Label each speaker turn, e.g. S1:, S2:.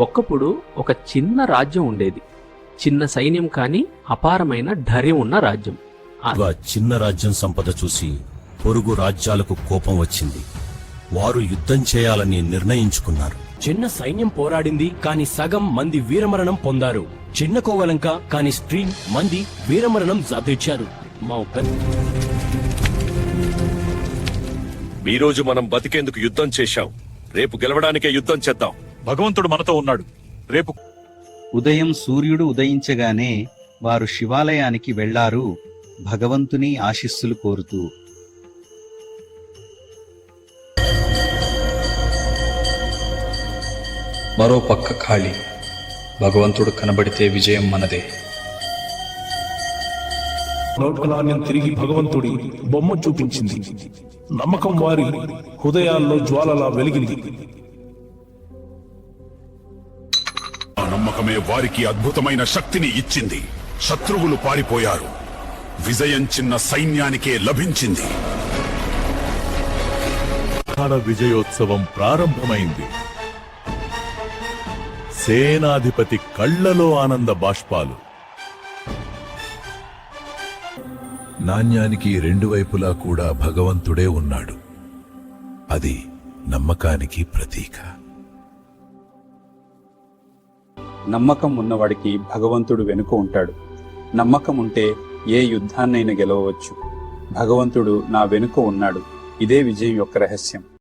S1: ఒక్కప్పుడు ఒక చిన్న రాజ్యం ఉండేది. చిన్న సైన్యం కాని అపారమైన ధైర్యం ఉన్న రాజ్యం. ఆ
S2: ఆ చిన్న రాజ్యం సంపద చూసి పొరుగు రాజ్యాలకు కోపం వచ్చింది. వారు యుద్ధం చేయాలని నిర్ణయించుకున్నారు.
S3: చిన్న సైన్యం పోరాడింది కాని సగం మంది వీరమరణం పొందారు. చిన్న కోవలంక కాని స్త్రీ మంది వీరమరణం సాధించారు. మా
S4: ఈ రోజు మనం బతికేందుకు యుద్ధం చేశాం. రేపు గెలవడానికే యుద్ధం చేద్దాం.
S5: భగవంతుడు మనతో ఉన్నాడు. రేపు
S6: ఉదయం సూర్యుడు ఉదయించగానే వారు శివాలయానికి వెళ్ళారు భగవంతుని ఆశీస్సులు కోరుతూ.
S7: మరో పక్క ఖాళీ భగవంతుడు కనబడితే విజయం మనదే.
S8: నౌకలాన్యం తిరిగి భగవంతుడి బొమ్మ చూపించింది. నమ్మకం వారి హృదయాల్లో జ్వాలలా వెలిగింది.
S9: నమ్మకమే వారికి అద్భుతమైన శక్తిని ఇచ్చింది. శత్రువులు పారిపోయారు. విజయం చిన్న సైన్యానికే లభించింది.
S5: విజయోత్సవం ప్రారంభమైంది. సేనాధిపతి కళ్ళలో ఆనంద బాష్పాలు. నాణ్యానికి రెండు వైపులా కూడా భగవంతుడే ఉన్నాడు. అది నమ్మకానికి ప్రతీక.
S6: నమ్మకం ఉన్నవాడికి భగవంతుడు వెనుక ఉంటాడు. నమ్మకం ఉంటే ఏ యుద్ధాన్నైనా గెలవవచ్చు. భగవంతుడు నా వెనుక ఉన్నాడు. ఇదే విజయం యొక్క రహస్యం.